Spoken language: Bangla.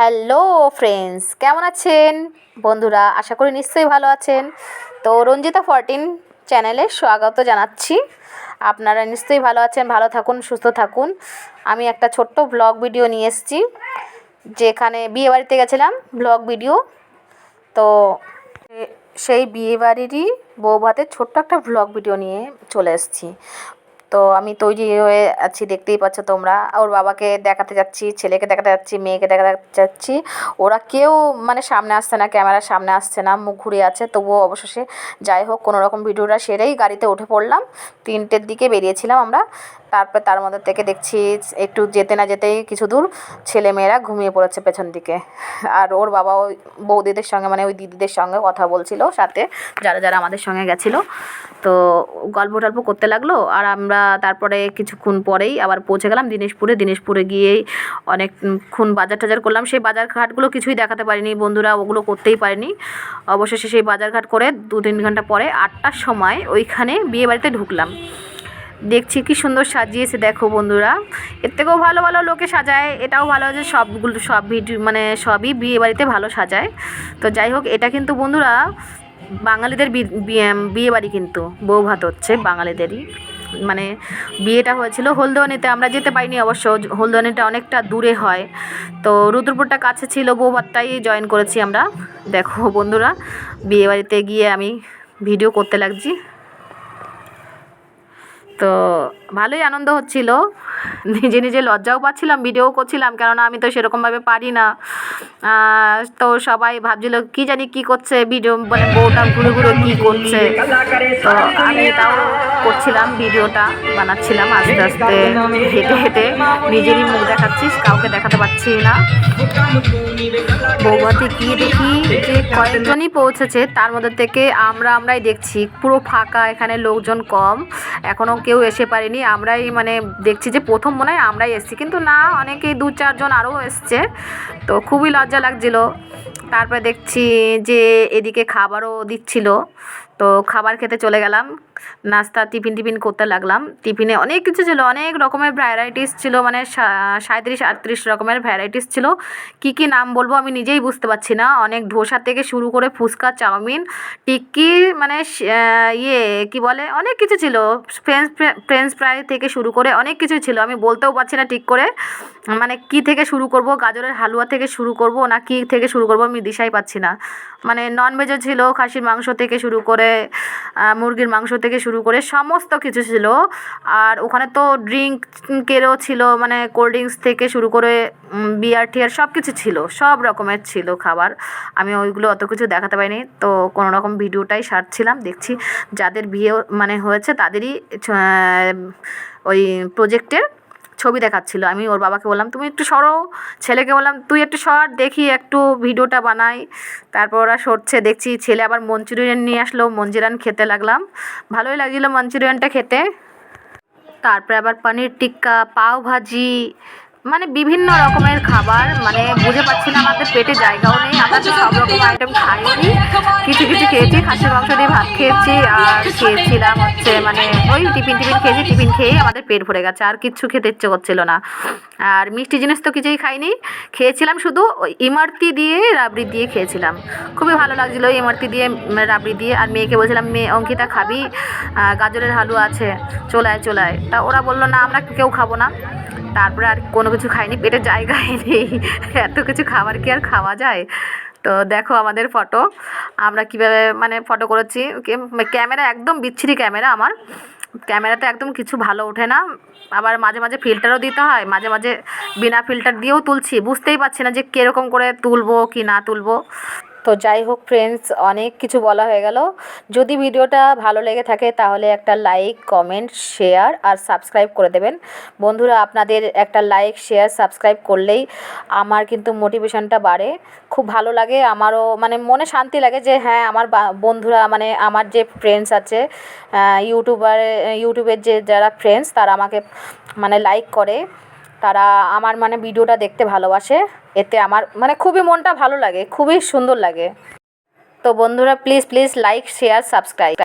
হ্যালো ফ্রেন্ডস, কেমন আছেন? বন্ধুরা, আশা করি নিশ্চয়ই ভালো আছেন। তো রঞ্জিতা ফরটিন চ্যানেলে স্বাগত জানাচ্ছি। আপনারা নিশ্চয়ই ভালো আছেন, ভালো থাকুন, সুস্থ থাকুন। আমি একটা ছোট্ট ব্লগ ভিডিও নিয়ে এসেছি, যেখানে বিয়ে বাড়িতে গেছিলাম, ব্লগ ভিডিও। তো সেই বিয়ে বাড়িরই বউ ভাতের ছোট্ট একটা ব্লগ ভিডিও নিয়ে চলে এসেছি। তো আমি তৈরি হয়ে আছি, দেখতেই পাচ্ছ তোমরা। ওর বাবাকে দেখাতে যাচ্ছি, ছেলেকে দেখাতে যাচ্ছি, মেয়েকে দেখাতে যাচ্ছি। ওরা কেউ মানে সামনে আসছে না, ক্যামেরার সামনে আসছে না, মুখ ঘুরে আছে। তবুও অবশেষে যাই হোক কোনো রকম ভিডিওটা সেরেই গাড়িতে উঠে পড়লাম। তিনটের দিকে বেরিয়েছিলাম আমরা। তারপর তার মধ্যে থেকে দেখছি একটু যেতে না যেতেই কিছু দূর ছেলেমেয়েরা ঘুমিয়ে পড়েছে পেছন দিকে। আর ওর বাবা ওই বৌদিদের সঙ্গে মানে ওই দিদিদের সঙ্গে কথা বলছিল সাথে, যারা যারা আমাদের সঙ্গে গেছিল। তো গল্প টল্প করতে লাগল। আর আমরা তারপরে কিছুক্ষণ পরেই আবার পৌঁছে গেলাম দিনেশপুরে দিনেশপুরে গিয়েই অনেকক্ষণ বাজার টাজার করলাম। সেই বাজার ঘাটগুলো কিছুই দেখাতে পারিনি বন্ধুরা, ওগুলো করতেই পারিনি। অবশেষে সেই বাজার ঘাট করে দু তিন ঘণ্টা পরে আটটার সময় ওইখানে বিয়ে বাড়িতে ঢুকলাম। দেখছি কি সুন্দর সাজিয়েছে দেখো বন্ধুরা। এর থেকেও ভালো ভালো লোকে সাজায়, এটাও ভালো যে সবগুলো, সব ভিডিও মানে সবই বিয়ে বাড়িতে ভালো সাজায়। তো যাই হোক, এটা কিন্তু বন্ধুরা বাঙালিদের বিয়ে বাড়ি কিন্তু, বউ ভাত হচ্ছে বাঙালিদেরই। মানে বিয়েটা হয়েছিল। হলদোয়ানিতে আমরা যেতে পারিনি অবশ্য। হলদোয়ানিটা অনেকটা দূরে হয়। তো রুদ্রপুরটা কাছে ছিল বউ জয়েন করেছি আমরা। দেখো বন্ধুরা, বিয়েবাড়িতে গিয়ে আমি ভিডিও করতে লাগছি। তো ভালোই আনন্দ হচ্ছিল। নিজে নিজে লজ্জাও পাচ্ছিলাম ভিডিও করছিলাম, কেননা আমি তো সেরকমভাবে পারি না। তো সবাই ভাবছিল, কি জানি কি করছে ভিডিও মানে বউটা ঘুরে ঘুরে কী করছে? তো আমি তাও করছিলাম ভিডিওটা বানাচ্ছিলাম, আস্তে আস্তে হেঁটে হেঁটে নিজেরই মুখ দেখাচ্ছিস, কাউকে দেখাতে পারছি না। বৌভাতে গিয়ে দেখি যে কয়েকজনই পৌঁছেছে, তার মধ্যে থেকে আমরা আমরাই দেখছি। পুরো ফাঁকা, এখানে লোকজন কম। এখনও কেউ এসে পারেনি। আমরাই মানে দেখছি যে প্রথম মনে হয় আমরাই এসেছি। কিন্তু না, অনেকেই দু চারজন আরও এসছে। তো খুবই লজ্জা লাগছিল। তারপরে দেখছি যে এদিকে খাবারও দিচ্ছিল। তো খাবার খেতে চলে গেলাম, নাস্তা, টিফিন টিফিন করতে লাগলাম। টিফিনে অনেক কিছু ছিল, অনেক রকমের ভ্যারাইটিস ছিল মানে সাঁত্রিশ আটত্রিশ রকমের ভ্যারাইটিস ছিল। কি কি নাম বলব আমি নিজেই বুঝতে পারছি না। অনেক ধোসা থেকে শুরু করে ফুচকা, চাউমিন, টিক্কি মানে ইয়ে কি বলে, অনেক কিছু ছিল। ফ্রেঞ্চ ফ্রেঞ্চ ফ্রাই থেকে শুরু করে অনেক কিছু ছিল। আমি বলতেও পারছি না ঠিক করে মানে কি থেকে শুরু করব, গাজরের হালুয়া থেকে শুরু করব, না কি থেকে শুরু করব আমি দিশাই পাচ্ছি না। মানে ননভেজও ছিল, খাসির মাংস থেকে শুরু করে মুরগির মাংস থেকে শুরু করে সমস্ত কিছু ছিল। আর ওখানে তো ড্রিঙ্কেরও ছিল মানে কোল্ড ড্রিঙ্কস থেকে শুরু করে বিয়ার টিয়ার সব কিছু ছিল, সব রকমের ছিল খাবার। আমি ওইগুলো অত কিছু দেখাতে পারিনি, তো কোনো রকম ভিডিওটাই সারছিলাম, দেখছি যাদের বিয়ে মানে হয়েছে তাদেরই ওই প্রজেক্টের ছবি দেখাচ্ছিল। আমি ওর বাবাকে বললাম, তুমি একটু সরো। ছেলেকে বললাম, তুই একটু সর, দেখি একটু ভিডিওটা বানাই। তারপর ওরা সরছে, দেখছি ছেলে আবার মঞ্চুরিয়ান নিয়ে আসলো মঞ্চুরিয়ান খেতে লাগলাম। ভালোই লাগছিল মঞ্চুরিয়ানটা খেতে। তারপরে আবার পনির টিক্কা পাও ভাজি মানে বিভিন্ন রকমের খাবার মানে বুঝে পাচ্ছি না আমাদের পেটে জায়গাও নেই, আমরা তো সব রকম আইটেম খাইনি। কিছু কিছু খেয়েছি, খাসির মাংস দিয়ে ভাত খেয়েছি, আর খেয়েছিলাম হচ্ছে মানে ওই টিফিন টিফিন খেয়েছি, টিফিন খেয়েই আমাদের পেট ভরে গেছে, আর কিচ্ছু খেতে ইচ্ছে করছিল না। আর মিষ্টি জিনিস তো কিছুই খাইনি, খেয়েছিলাম শুধু ওই ইমারতি দিয়ে রাবড়ি দিয়ে খেয়েছিলাম। খুবই ভালো লাগছিল ইমারতি দিয়ে রাবড়ি দিয়ে, আর মেয়েকে বলছিলাম মেয়ে অঙ্কিতা খাবি গাজরের হালুয়া আছে, চলায় চলায়। তা ওরা বলল, না, আমরা কেউ খাব না। তারপরে আর কোনো কিছু খাইনি পেটে জায়গায় নেই। এত কিছু খাবার কি আর খাওয়া যায়? তো দেখো আমাদের ফটো, আমরা কীভাবে মানে ফটো করেছি। ক্যামেরা একদম বিচ্ছিরি ক্যামেরা আমার। ক্যামেরাতে একদম কিছু ভালো ওঠে না। আবার মাঝে মাঝে ফিল্টারও দিতে হয়। মাঝে মাঝে বিনা ফিল্টার দিয়েও তুলছি। বুঝতেই পারছি না যে কীরকম করে তুলবো কি না তুলবো। তো যাই হোক ফ্রেন্ডস অনেক কিছু বলা হয়ে গেল। যদি ভিডিওটা ভালো লেগে থাকে তাহলে একটা লাইক কমেন্ট শেয়ার আর সাবস্ক্রাইব করে দেবেন। বন্ধুরা, আপনাদের একটা লাইক শেয়ার সাবস্ক্রাইব করলেই আমার কিন্তু মোটিভেশনটা বাড়ে। খুব ভালো লাগে, আমারও মানে মনে শান্তি লাগে যে হ্যাঁ আমার বন্ধুরা মানে আমার যে ফ্রেন্ডস আছে ইউটিউবার ইউটিউবের যে যারা ফ্রেন্ডস তারা আমাকে মানে লাইক করে। তারা আমার মানে ভিডিওটা দেখতে ভালোবাসে। এতে আমার মানে খুবই মনটা ভালো লাগে, খুবই সুন্দর লাগে। তো বন্ধুরা please please like share subscribe